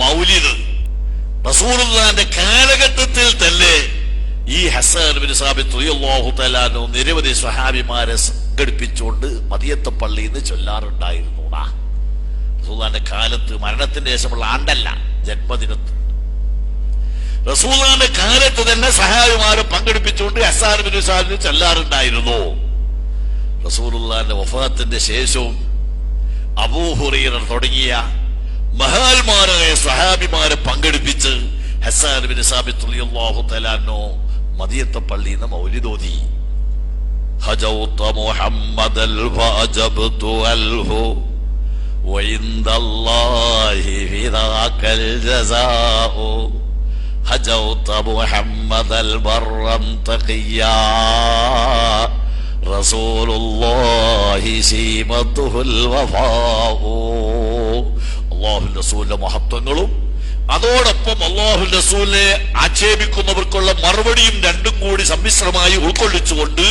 മൗലിദ്. റസൂറുല്ലാന്റെ കാലഘട്ടത്തിൽ തന്നെ ഈ ഹസൻ ബിൻ സാബിത്ത് നിരവധി സ്വഹാബിമാരെ സംഘടിപ്പിച്ചുകൊണ്ട് മതിയത്ത പള്ളിയിൽ നിന്ന് ചൊല്ലാറുണ്ടായിരുന്നു റസൂലുള്ളാന്റെ കാലത്ത് മരണത്തിന്റെ ശേഷമുള്ള ആണ്ടല്ല ജന്മദിനത്ത്. റസൂലുള്ളാന്റെ കാലത്ത് തന്നെ സഹാബിമാരെ പങ്കെടുപ്പിച്ചുകൊണ്ട് ഹസാൻ ബിൻ ചൊല്ലാറുണ്ടായിരുന്നു. റസൂലുള്ളാന്റെ വഫാത്തിന്റെ ശേഷവും അബൂഹുറൈറ തുടങ്ങിയ മഹാന്മാരായ സഹാബിമാരെ പങ്കെടുപ്പിച്ച് ഹസാൻ ബിൻ സാബിത്ത് റളിയല്ലാഹു തആലാനോ മദിയത്തെ പള്ളിയിൽ നിന്ന് മൗലിദോതി ഹജൗത മുഹമ്മദൽ ഫഅജബ്തു അൽഹു وعند الله في ذاك الجزاء هجوت محمد البر تقيا رسول الله سيمته الوفاء അള്ളാഹു റസൂലിന്റെ മഹത്വങ്ങളും അതോടൊപ്പം അള്ളാഹു റസൂലിനെ ആക്ഷേപിക്കുന്നവർക്കുള്ള മറുപടിയും രണ്ടും കൂടി സമ്മിശ്രമായി ഉൾക്കൊള്ളിച്ചുകൊണ്ട്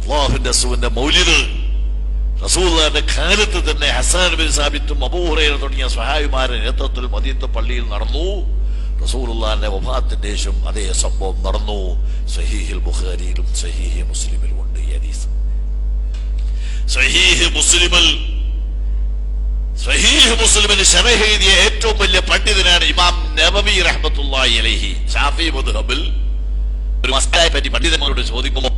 അള്ളാഹു റസൂലിന്റെ മൗലിദ് റസൂലിന്റെ കാലത്ത് തന്നെ ഹസാൻ ബിൻ സാബിത്തും അബൂഹുറൈറ തുടങ്ങിയ സഹായിമാരുടെ നേതൃത്വത്തിൽ മദീത്ത പള്ളിയിൽ നടന്നു. റസൂലുള്ളാന്റെ വഫാത്തിന്റെ ശേഷം അതേ സംഭവം നടന്നു. സഹീഹിൽ ബുഖാരിയിലും സഹീഹി മുസ്ലിമിലും ഉണ്ട് ഈ ഹദീസ്. സഹീഹ് മുസ്ലിമിൽ സഹീഹ് മുസ്ലിമിന് എഴുതിയ ഏറ്റവും വലിയ പണ്ഡിതനാണ് ഇമാം നബവി റഹ്മത്തുള്ളാഹി അലൈഹി. ഷാഫി മദ്ഹബിൽ ഒരു മസ്തായെ പറ്റി പണ്ഡിതന്മാരോട് ചോദിക്കുമ്പോൾ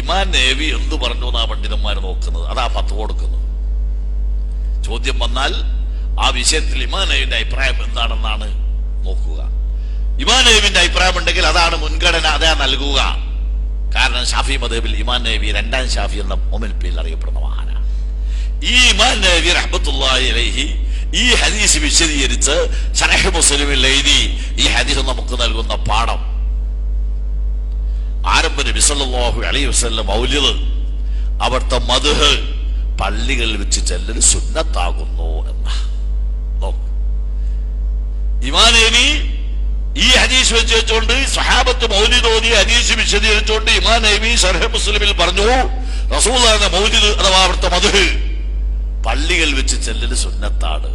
ഇമാൻ നേവി എന്തു പറഞ്ഞു എന്നാ പണ്ഡിതന്മാർ നോക്കുന്നത്? അതാ ഫത്ത് കൊടുക്കുന്നു ചോദ്യം വന്നാൽ ആ വിഷയത്തിൽ ഇമാൻ നേവിന്റെ അഭിപ്രായം എന്താണെന്നാണ് നോക്കുക. ഇമാൻ നേവിന്റെ അഭിപ്രായം ഉണ്ടെങ്കിൽ അതാണ് മുൻഗണന അതാ നൽകുക. കാരണം ഷാഫി മദേബിൽ ഇമാൻ നേവി രണ്ടാം ഷാഫി എന്ന മൊമിൽ പേരിൽ അറിയപ്പെടുന്ന മഹാനാണ് ഈ ഇമാൻ നബി റഹ്മത്തുള്ളാഹി അലൈഹി ഈ ഹദീസ് വിശദീകരിച്ച് ശരഹ് മുസ്ലിമിൽ എഴുതി ഈ ഹദീസ് നമുക്ക് നൽകുന്ന പാഠം. ആരംഭ നബി സല്ലല്ലാഹു അലൈഹി വസല്ലം മൗലിദ് അവിടുത്തെ മധുഹ് പള്ളികളിൽ വെച്ച് ചെല്ലൽ സുന്നത്താകുന്നു എന്ന. ഇമാൻ ഈ ഹദീസ് വെച്ച് വെച്ചുകൊണ്ട് സഹാബത്ത് മൗലിദ് ഓതി ഹദീസ് വിശദീകരിച്ചുകൊണ്ട് ഇമാനേമി ശരഹ് മുസ്ലിമിൽ പറഞ്ഞു റസൂലാണ് മൗലിദ് അഥവാ അവിടുത്തെ മധുഹ്. പള്ളികൾ വെച്ച് ചെല്ലല് സുന്നത്താണ്.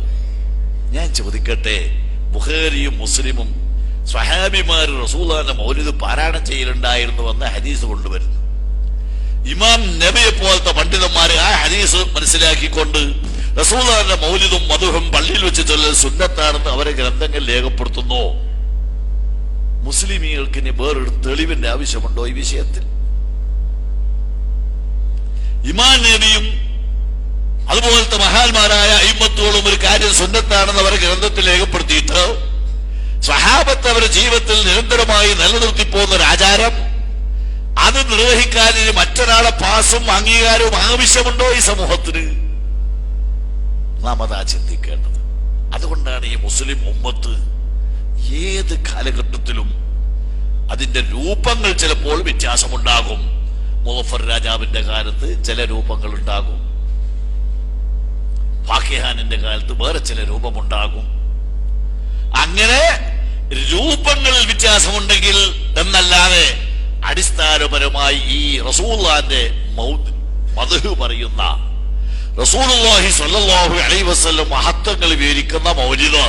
ഞാൻ ചോദിക്കട്ടെ ബുഖാരിയും മുസ്ലിമും സ്വഹാബിമാർ റസൂലാന്റെ മൗലിദ് പാരായണം ചെയ്യലുണ്ടായിരുന്നു എന്ന് ഹദീസ് കൊണ്ടുവരുന്നു. ഇമാം നബിയെ പോലത്തെ പണ്ഡിതന്മാര് ആ ഹദീസ് മനസ്സിലാക്കിക്കൊണ്ട് റസൂലാന്റെ മൗലിദും മധുഹും പള്ളിയിൽ വെച്ച് ചൊല്ലൽ സുന്നത്താണെന്ന് അവരെ ഗ്രന്ഥങ്ങൾ രേഖപ്പെടുത്തുന്നു. മുസ്ലിമികൾക്ക് ഇനി വേറൊരു തെളിവിന്റെ ആവശ്യമുണ്ടോ ഈ വിഷയത്തിൽ? ഇമാൻ നബിയും അതുപോലത്തെ മഹാന്മാരായ അയ്മത്തോളും ഒരു കാര്യം സുന്നത്താണെന്ന് അവർ ഗ്രന്ഥത്തിൽ രേഖപ്പെടുത്തിയിട്ട് സഹാബത്ത് അവരുടെ ജീവിതത്തിൽ നിരന്തരമായി നിലനിർത്തി പോകുന്ന ഒരു ആചാരം. അത് നിർവഹിക്കാൻ മറ്റൊരാളെ പാസും അംഗീകാരവും ആവശ്യമുണ്ടോ ഈ സമൂഹത്തിന്? നാം അതാ ചിന്തിക്കേണ്ടത്. അതുകൊണ്ടാണ് ഈ മുസ്ലിം ഉമ്മത്ത് ഏത് കാലഘട്ടത്തിലും അതിന്റെ രൂപങ്ങൾ ചിലപ്പോൾ വ്യത്യാസമുണ്ടാകും. മുഹഫർ രാജാവിന്റെ കാലത്ത് ചില രൂപങ്ങൾ ഉണ്ടാകും ഫാക്കിഹാനിന്റെ കാലത്ത് വേറെ ചില രൂപമുണ്ടാകും. അങ്ങനെ രൂപങ്ങളിൽ വ്യത്യാസമുണ്ടെങ്കിൽ എന്നല്ലാതെ അടിസ്ഥാനപരമായി ഈ റസൂള്ളാന്റെ മധു പറയുന്ന റസൂലുള്ളാഹി സ്വല്ലല്ലാഹു അലൈഹി വസല്ലം മഹത്വങ്ങൾ വിവരിക്കുന്ന മൗലിദ്.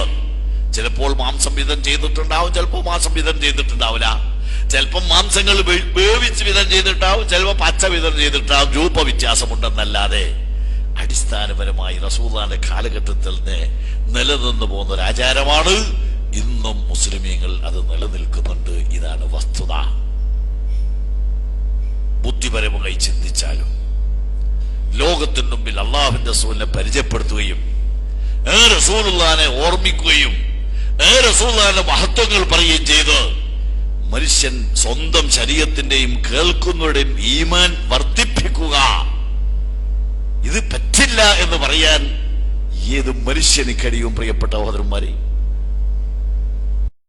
ചിലപ്പോൾ മാംസം വിധം ചെയ്തിട്ടുണ്ടാവും ചിലപ്പോൾ മാംസം വിധം ചെയ്തിട്ടുണ്ടാവില്ല. ചിലപ്പോൾ മാംസങ്ങൾ വേവിച്ച് വിധം ചെയ്തിട്ടാവും ചിലപ്പോൾ പച്ച വിധം ചെയ്തിട്ടാവും. രൂപ വ്യത്യാസമുണ്ടെന്നല്ലാതെ അടിസ്ഥാനപരമായി റസൂദാന്റെ കാലഘട്ടത്തിൽ നിന്ന് നിലനിന്നു പോകുന്ന ഒരു ആചാരമാണ്. ഇന്നും മുസ്ലിമീങ്ങൾ അത് നിലനിൽക്കുന്നുണ്ട്. ഇതാണ് വസ്തുത. ബുദ്ധിപരമായി ചിന്തിച്ചാലും ലോകത്തിന് മുമ്പിൽ അള്ളാഹുവിന്റെ റസൂലിനെ പരിചയപ്പെടുത്തുകയും ഏ റസൂലുള്ളാനെ ഓർമ്മിക്കുകയും ഏ റസൂലുള്ളാന്റെ മഹത്വങ്ങൾ പറയുകയും ചെയ്ത് മനുഷ്യൻ സ്വന്തം ശരീരത്തിന്റെയും കേൾക്കുന്നവരുടെയും ഈമാൻ വർദ്ധിപ്പിക്കുക. എന്ന് പറയാൻ ഏത് മനുഷ്യന് കഴിയും പ്രിയപ്പെട്ട സഹോദരന്മാരെ?